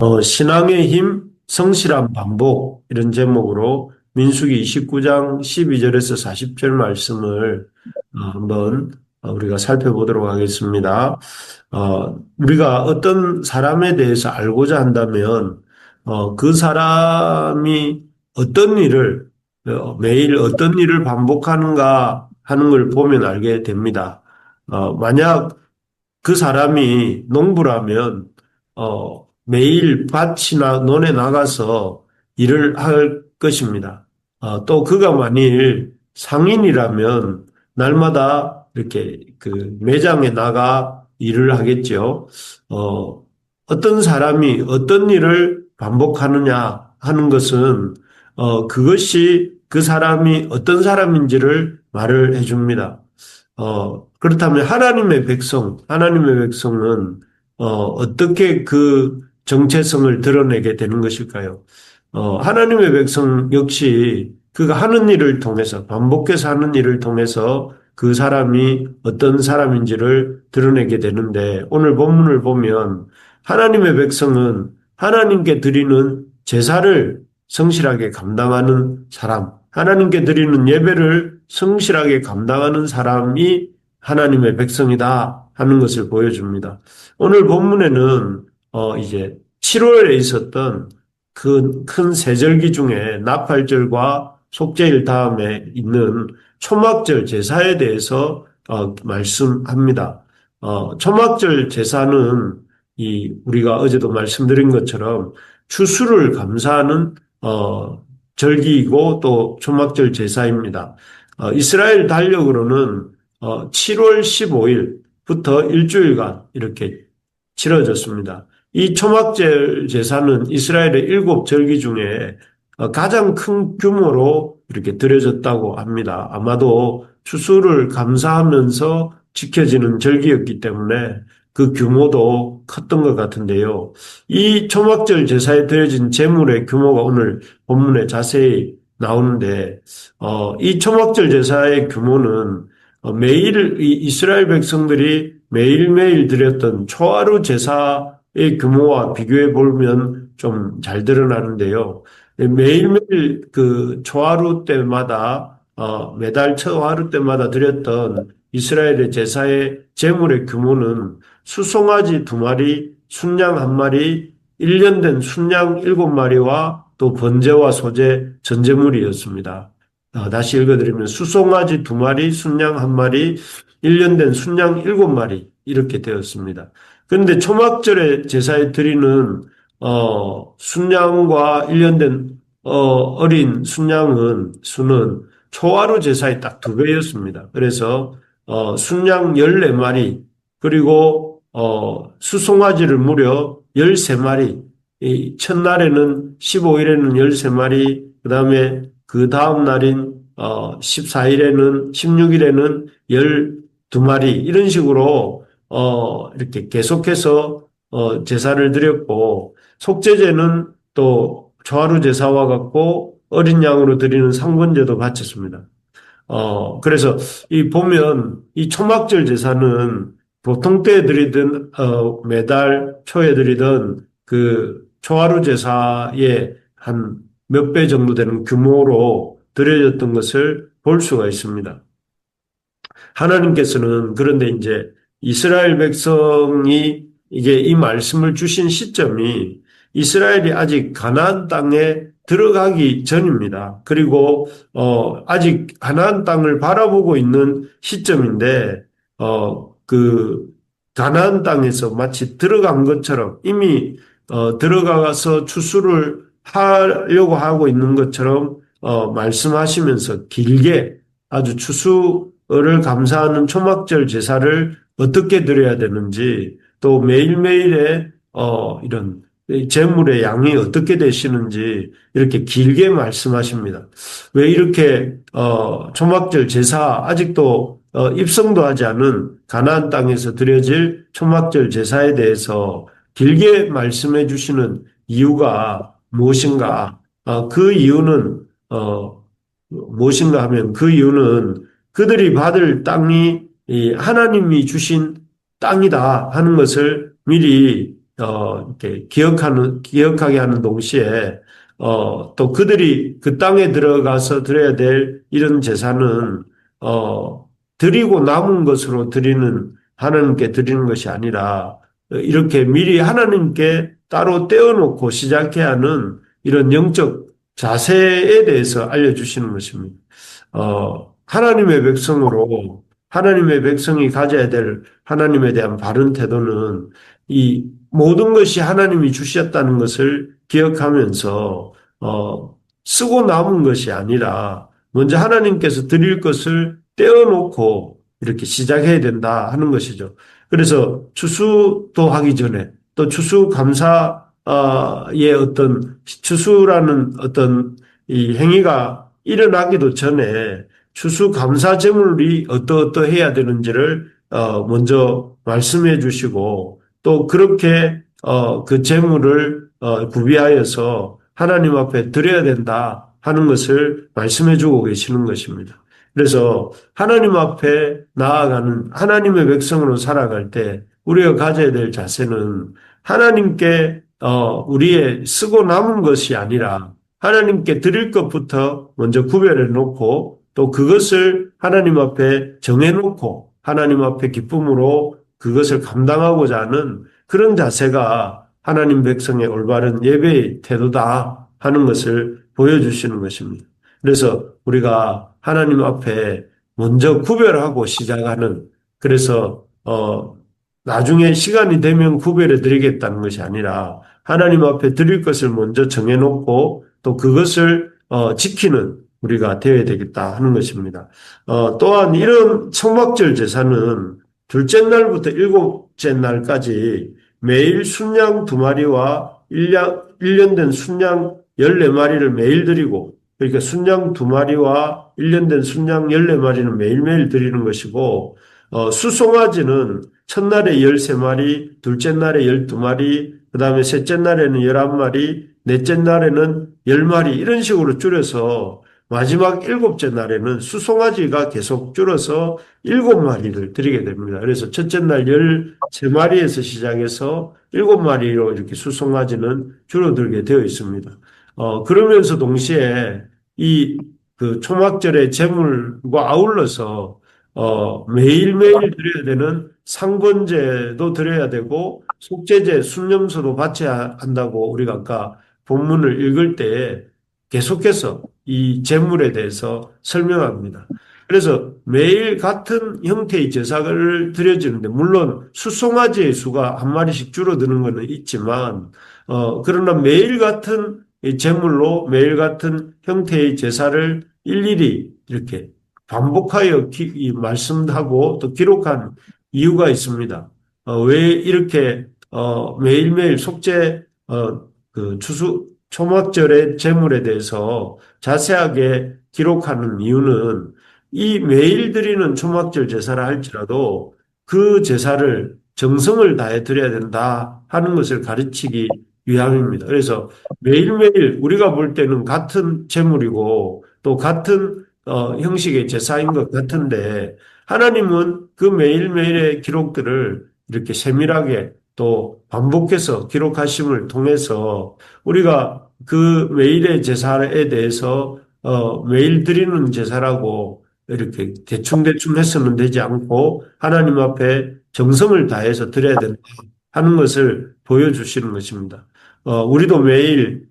어, 신앙의 힘, 성실한 반복 이런 제목으로 민수기 29장 12절에서 40절 말씀을 어, 한번 어, 우리가 살펴보도록 하겠습니다. 어, 우리가 어떤 사람에 대해서 알고자 한다면 어, 그 사람이 어떤 일을 어, 매일 어떤 일을 반복하는가 하는 걸 보면 알게 됩니다. 어, 만약 그 사람이 농부라면 어, 매일 밭이나 논에 나가서 일을 할 것입니다. 어, 또 그가 만일 상인이라면 날마다 이렇게 그 매장에 나가 일을 하겠죠. 어, 어떤 사람이 어떤 일을 반복하느냐 하는 것은 어, 그것이 그 사람이 어떤 사람인지를 말을 해줍니다. 어, 그렇다면 하나님의 백성, 하나님의 백성은 어, 어떻게 그 정체성을 드러내게 되는 것일까요? 어, 하나님의 백성 역시 그가 하는 일을 통해서 반복해서 하는 일을 통해서 그 사람이 어떤 사람인지를 드러내게 되는데 오늘 본문을 보면 하나님의 백성은 하나님께 드리는 제사를 성실하게 감당하는 사람, 하나님께 드리는 예배를 성실하게 감당하는 사람이 하나님의 백성이다 하는 것을 보여줍니다. 오늘 본문에는 어 이제 7월에 있었던 그 큰 세절기 중에 나팔절과 속죄일 다음에 있는 초막절 제사에 대해서 어 말씀합니다. 어 초막절 제사는 이 우리가 어제도 말씀드린 것처럼 추수를 감사하는 어 절기이고 또 초막절 제사입니다. 어, 이스라엘 달력으로는 어, 7월 15일부터 일주일간 이렇게 치러졌습니다. 이 초막절 제사는 이스라엘의 일곱 절기 중에 어, 가장 큰 규모로 이렇게 드려졌다고 합니다. 아마도 추수를 감사하면서 지켜지는 절기였기 때문에 그 규모도 컸던 것 같은데요. 이 초막절 제사에 드려진 제물의 규모가 오늘 본문에 자세히 나오는데, 어, 이 초막절 제사의 규모는 어, 매일 이 이스라엘 백성들이 매일매일 드렸던 초하루 제사의 규모와 비교해 보면 좀 잘 드러나는데요. 매일매일 그 초하루 때마다, 어, 매달 초하루 때마다 드렸던 이스라엘의 제사의 제물의 규모는 수송아지 두 마리, 순양 한 마리, 1년 된 순양 일곱 마리와 또 번제와 소제, 전제물이었습니다. 어, 다시 읽어드리면 수송아지 두 마리, 순양 한 마리, 1년 된 순양 일곱 마리 이렇게 되었습니다. 그런데 초막절에 제사에 드리는 어, 순양과 1년 된 어, 어린 순양은 수는 초하루 제사의 딱두 배였습니다. 그래서 어, 순양 14마리 그리고 어, 수송아지를 무려 13마리 이 첫날에는 15일에는 13마리 그 다음에 그 다음 날인 어, 14일에는 16일에는 12마리 이런 식으로 어, 이렇게 계속해서 어, 제사를 드렸고 속죄제는 또 초하루 제사와 같고 어린 양으로 드리는 상번제도 바쳤습니다. 어, 그래서 이 보면 이 초막절 제사는 보통 때 드리던 어, 매달 초에 드리던 그 초하루 제사의 한 몇 배 정도 되는 규모로 드려졌던 것을 볼 수가 있습니다. 하나님께서는 그런데 이제 이스라엘 백성이 이게 이 말씀을 주신 시점이 이스라엘이 아직 가나안 땅에 들어가기 전입니다. 그리고 어 아직 가나안 땅을 바라보고 있는 시점인데 어그 가나안 땅에서 마치 들어간 것처럼 이미 어 들어가서 추수를 하려고 하고 있는 것처럼 어 말씀하시면서 길게 아주 추수를 감사하는 초막절 제사를 어떻게 드려야 되는지 또 매일매일의 어 이런 재물의 양이 어떻게 되시는지 이렇게 길게 말씀하십니다. 왜 이렇게 어 초막절 제사 아직도 어 입성도 하지 않은 가나안 땅에서 드려질 초막절 제사에 대해서 길게 말씀해 주시는 이유가 무엇인가? 어, 그 이유는 어 무엇인가 하면 그 이유는 그들이 받을 땅이 하나님이 주신 땅이다 하는 것을 미리 어, 이렇게 기억하는, 기억하게 하는 동시에, 어, 또 그들이 그 땅에 들어가서 드려야 될 이런 제사는, 어, 드리고 남은 것으로 드리는, 하나님께 드리는 것이 아니라, 이렇게 미리 하나님께 따로 떼어놓고 시작해야 하는 이런 영적 자세에 대해서 알려주시는 것입니다. 어, 하나님의 백성으로 하나님의 백성이 가져야 될 하나님에 대한 바른 태도는 이 모든 것이 하나님이 주셨다는 것을 기억하면서 어, 쓰고 남은 것이 아니라 먼저 하나님께서 드릴 것을 떼어놓고 이렇게 시작해야 된다 하는 것이죠. 그래서 추수도 하기 전에 또 추수 감사의 어떤 추수라는 어떤 이 행위가 일어나기도 전에 추수감사 제물이 어떠어떠해야 되는지를 어, 먼저 말씀해 주시고 또 그렇게 어, 그 제물을 어, 구비하여서 하나님 앞에 드려야 된다 하는 것을 말씀해 주고 계시는 것입니다. 그래서 하나님 앞에 나아가는 하나님의 백성으로 살아갈 때 우리가 가져야 될 자세는 하나님께 어, 우리의 쓰고 남은 것이 아니라 하나님께 드릴 것부터 먼저 구별해 놓고 또 그것을 하나님 앞에 정해 놓고 하나님 앞에 기쁨으로 그것을 감당하고자 하는 그런 자세가 하나님 백성의 올바른 예배의 태도다 하는 것을 보여주시는 것입니다. 그래서 우리가 하나님 앞에 먼저 구별하고 시작하는 그래서 어 나중에 시간이 되면 구별해 드리겠다는 것이 아니라 하나님 앞에 드릴 것을 먼저 정해 놓고 또 그것을 어 지키는 우리가 되어야 되겠다 하는 것입니다. 어 또한 이런 청막절 제사는 둘째 날부터 일곱째 날까지 매일 순양 두 마리와 1년, 1년 된 순양 14마리를 매일 드리고 그러니까 순양 두 마리와 1년 된 순양 14마리는 매일매일 드리는 것이고, 어, 수송아지는 첫날에 13마리, 둘째 날에 12마리, 그 다음에 셋째 날에는 11마리, 넷째 날에는 10마리, 이런 식으로 줄여서 마지막 일곱째 날에는 수송아지가 계속 줄어서 일곱 마리를 드리게 됩니다. 그래서 첫째 날 13마리에서 시작해서 일곱 마리로 이렇게 수송아지는 줄어들게 되어 있습니다. 어, 그러면서 동시에 이 그 초막절의 제물과 아울러서 어, 매일매일 드려야 되는 상번제도 드려야 되고 속죄제, 순념소도 바쳐야 한다고 우리가 아까 본문을 읽을 때 계속해서 이 제물에 대해서 설명합니다. 그래서 매일 같은 형태의 제사를 드려지는데 물론 수송아지의 수가 한 마리씩 줄어드는 것은 있지만 어, 그러나 매일 같은 이 제물로 매일 같은 형태의 제사를 일일이 이렇게 반복하여 기, 말씀하고 또 기록한 이유가 있습니다. 어, 왜 이렇게 어, 매일매일 속죄 어, 그 추수 초막절의 제물에 대해서 자세하게 기록하는 이유는 이 매일 드리는 초막절 제사를 할지라도 그 제사를 정성을 다해 드려야 된다 하는 것을 가르치기 위함입니다. 그래서 매일매일 우리가 볼 때는 같은 재물이고 또 같은 어, 형식의 제사인 것 같은데 하나님은 그 매일매일의 기록들을 이렇게 세밀하게 또 반복해서 기록하심을 통해서 우리가 그 매일의 제사에 대해서 어, 매일 드리는 제사라고 이렇게 대충대충 해서는 되지 않고 하나님 앞에 정성을 다해서 드려야 된다 하는 것을 보여주시는 것입니다. 어, 우리도 매일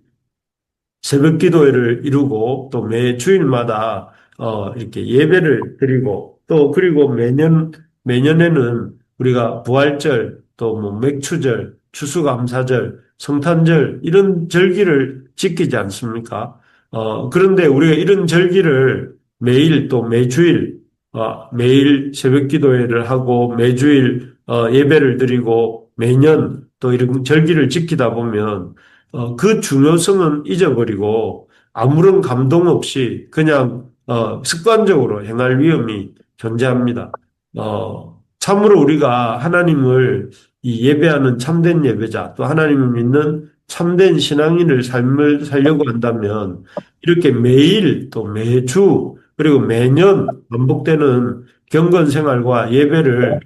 새벽 기도회를 이루고 또 매 주일마다 어, 이렇게 예배를 드리고 또 그리고 매년 매년에는 우리가 부활절 또 뭐 맥추절, 추수감사절, 성탄절 이런 절기를 지키지 않습니까? 어, 그런데 우리가 이런 절기를 매일 또 매주일 어, 매일 새벽 기도회를 하고 매주일 어, 예배를 드리고 매년 또 이런 절기를 지키다 보면 어, 그 중요성은 잊어버리고 아무런 감동 없이 그냥 어, 습관적으로 행할 위험이 존재합니다. 어, 참으로 우리가 하나님을 이 예배하는 참된 예배자 또 하나님을 믿는 참된 신앙인을 삶을 살려고 한다면 이렇게 매일 또 매주 그리고 매년 반복되는 경건 생활과 예배를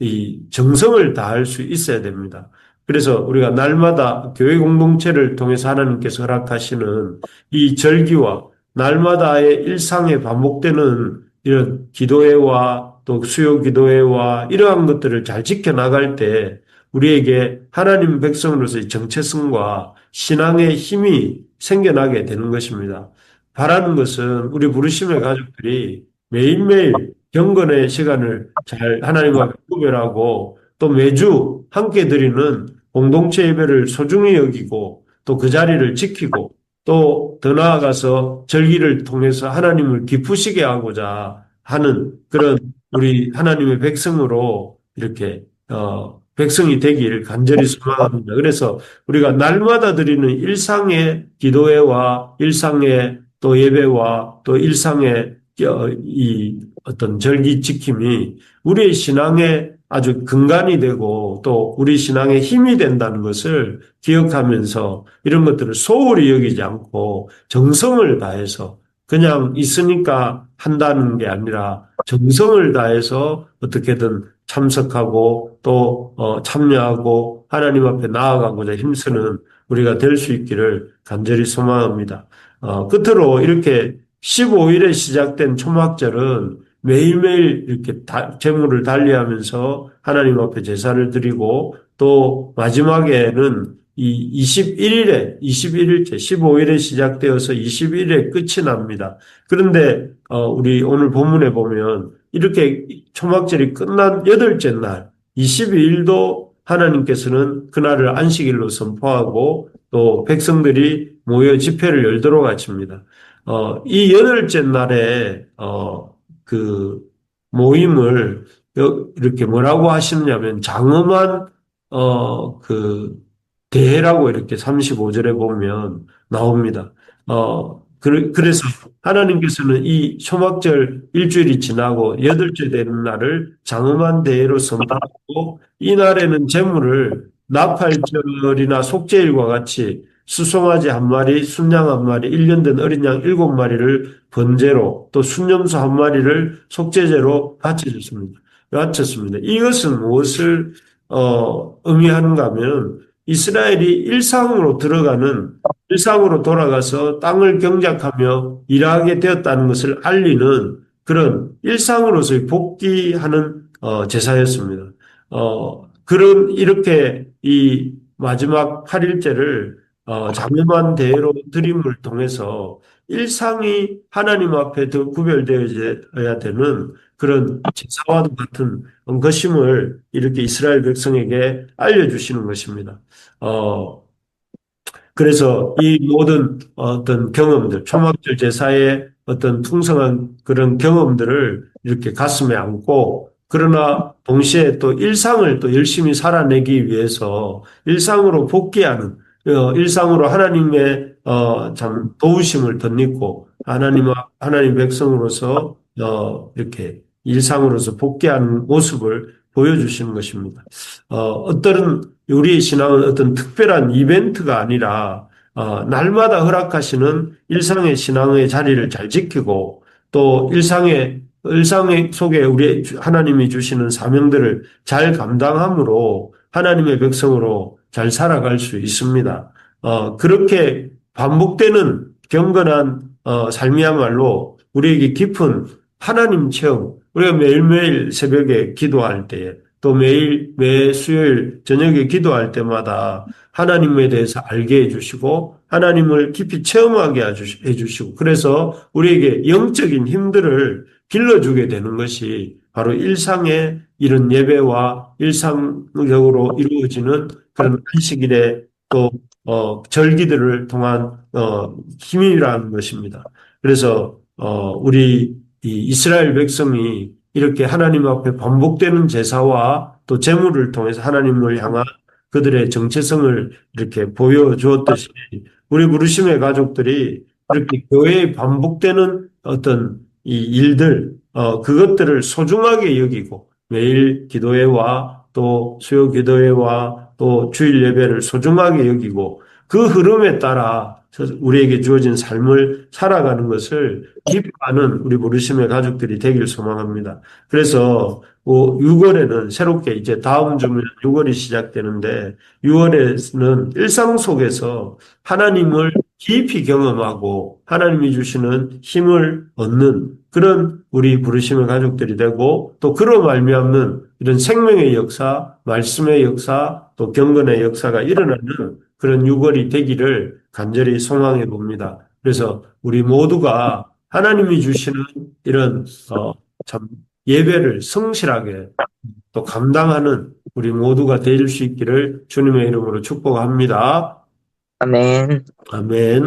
이 정성을 다할 수 있어야 됩니다. 그래서 우리가 날마다 교회 공동체를 통해서 하나님께서 허락하시는 이 절기와 날마다의 일상에 반복되는 이런 기도회와 또 수요 기도회와 이러한 것들을 잘 지켜나갈 때 우리에게 하나님 백성으로서의 정체성과 신앙의 힘이 생겨나게 되는 것입니다. 바라는 것은 우리 부르심의 가족들이 매일매일 경건의 시간을 잘 하나님과 구별하고 또 매주 함께 드리는 공동체 예배를 소중히 여기고 또 그 자리를 지키고 또 더 나아가서 절기를 통해서 하나님을 기쁘시게 하고자 하는 그런 우리 하나님의 백성으로 이렇게 어 백성이 되길 간절히 소망합니다. 그래서 우리가 날마다 드리는 일상의 기도회와 일상의 또 예배와 또 일상의 어, 이 어떤 절기 지킴이 우리의 신앙의 아주 근간이 되고 또 우리 신앙의 힘이 된다는 것을 기억하면서 이런 것들을 소홀히 여기지 않고 정성을 다해서 그냥 있으니까 한다는 게 아니라 정성을 다해서 어떻게든 참석하고 또 어, 참여하고 하나님 앞에 나아가고자 힘쓰는 우리가 될 수 있기를 간절히 소망합니다. 어, 끝으로 이렇게 15일에 시작된 초막절은 매일매일 이렇게 다, 재물을 달리하면서 하나님 앞에 제사를 드리고 또 마지막에는 이 21일에 21일째 15일에 시작되어서 21일에 끝이 납니다. 그런데 어, 우리 오늘 본문에 보면 이렇게 초막절이 끝난 여덟째 날 22일도 하나님께서는 그날을 안식일로 선포하고 또 백성들이 모여 집회를 열도록 하십니다. 어, 이 여덟째 날에 어, 그 모임을 이렇게 뭐라고 하시느냐면 장엄한 어, 그 대회라고 이렇게 35절에 보면 나옵니다. 어, 그래서 하나님께서는 이 초막절 일주일이 지나고 여덟째 되는 날을 장엄한 대회로 선포하고 이 날에는 재물을 나팔절이나 속죄일과 같이 수송아지 한 마리, 순양 한 마리, 1년 된 어린 양 일곱 마리를 번제로 또 순념수 한 마리를 속죄제로 바쳐줬습니다. 바쳤습니다. 이것은 무엇을 어, 의미하는가 하면 이스라엘이 일상으로 들어가는 일상으로 돌아가서 땅을 경작하며 일하게 되었다는 것을 알리는 그런 일상으로서의 복귀하는 어, 제사였습니다. 어, 그런 이렇게 이 마지막 8일째를 어, 장엄한 대회로 드림을 통해서 일상이 하나님 앞에 더 구별되어야 되는 그런 제사와도 같은 것임을 이렇게 이스라엘 백성에게 알려주시는 것입니다. 어, 그래서 이 모든 어떤 경험들, 초막절 제사의 어떤 풍성한 그런 경험들을 이렇게 가슴에 안고 그러나 동시에 또 일상을 또 열심히 살아내기 위해서 일상으로 복귀하는 어, 일상으로 하나님의 어, 참 도우심을 덧입고 하나님 하나님 백성으로서 어, 이렇게 일상으로서 복귀하는 모습을 보여주시는 것입니다. 어, 떤 우리의 신앙은 어떤 특별한 이벤트가 아니라 어, 날마다 허락하시는 일상의 신앙의 자리를 잘 지키고 또 일상의 일상 속에 우리 하나님이 주시는 사명들을 잘 감당함으로 하나님의 백성으로 잘 살아갈 수 있습니다. 어, 그렇게 반복되는 경건한 어, 삶이야말로 우리에게 깊은 하나님 체험, 우리가 매일매일 새벽에 기도할 때, 또 매일, 매 수요일 저녁에 기도할 때마다 하나님에 대해서 알게 해주시고, 하나님을 깊이 체험하게 해주시고, 그래서 우리에게 영적인 힘들을 길러주게 되는 것이 바로 일상의 이런 예배와 일상적으로 이루어지는 그런 안식일의 또 어, 절기들을 통한 어, 힘이라는 것입니다. 그래서 어, 우리 이스라엘 백성이 이렇게 하나님 앞에 반복되는 제사와 또 제물을 통해서 하나님을 향한 그들의 정체성을 이렇게 보여주었듯이 우리 부르심의 가족들이 이렇게 교회에 반복되는 어떤 이 일들, 어, 그것들을 소중하게 여기고 매일 기도회와 또 수요 기도회와 또 주일 예배를 소중하게 여기고 그 흐름에 따라 저- 우리에게 주어진 삶을 살아가는 것을 기뻐하는 우리 부르심의 가족들이 되길 소망합니다. 그래서 6월에는 새롭게 이제 다음 주면 6월이 시작되는데 6월에는 일상 속에서 하나님을 깊이 경험하고 하나님이 주시는 힘을 얻는 그런 우리 부르심의 가족들이 되고 또 그로 말미암는 이런 생명의 역사, 말씀의 역사, 또 경건의 역사가 일어나는 그런 6월이 되기를 간절히 소망해 봅니다. 그래서 우리 모두가 하나님이 주시는 이런 어, 참 예배를 성실하게 또 감당하는 우리 모두가 될 수 있기를 주님의 이름으로 축복합니다. 아멘. 아멘.